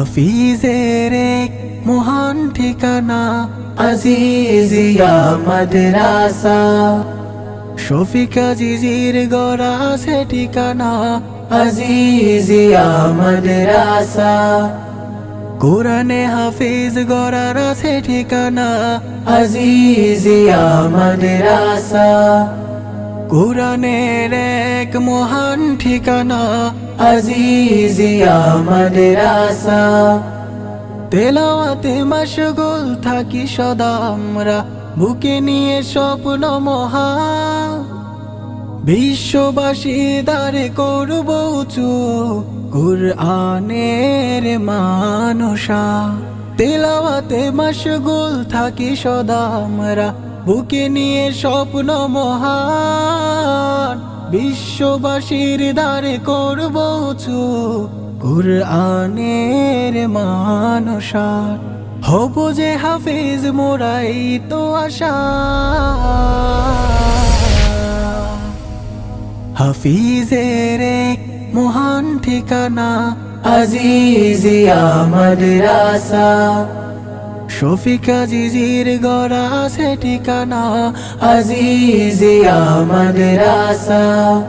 হাফিজের এক মহান ঠিকানা আজিজিয়া মাদ্রাসা। শফিকা জিজির গড়া সে ঠিকানা আজিজিয়া মাদ্রাসা। কোরআনে হাফিজ গড়ার আছে ঠিকানা আজিজিয়া মাদ্রাসা। কোরআনের এক মহান ঠিকানা আজিজিয়া মাদ্রাসা তেলাওয়াতে মশগুল থাকি সদা আমরা, বুকে নিয়ে স্বপ্ন মহা। বিশ্ববাসী দারে করব উঁচু, কুরআনের মানসা তেলাওয়াতে মশগুল থাকি সদা আমরা, বুকে নিয়ে স্বপ্ন মহান বিশ্ববাসীর দ্বারে করব কুরআনের মানসার হব যে হাফিজ মোরাই তো আশা। হাফিজের মহান ঠিকানা আজিজিয়া মাদ্রাসা শফিকা জিজির গড়া সে ঠিকানা আমাদের মাদ্রাসা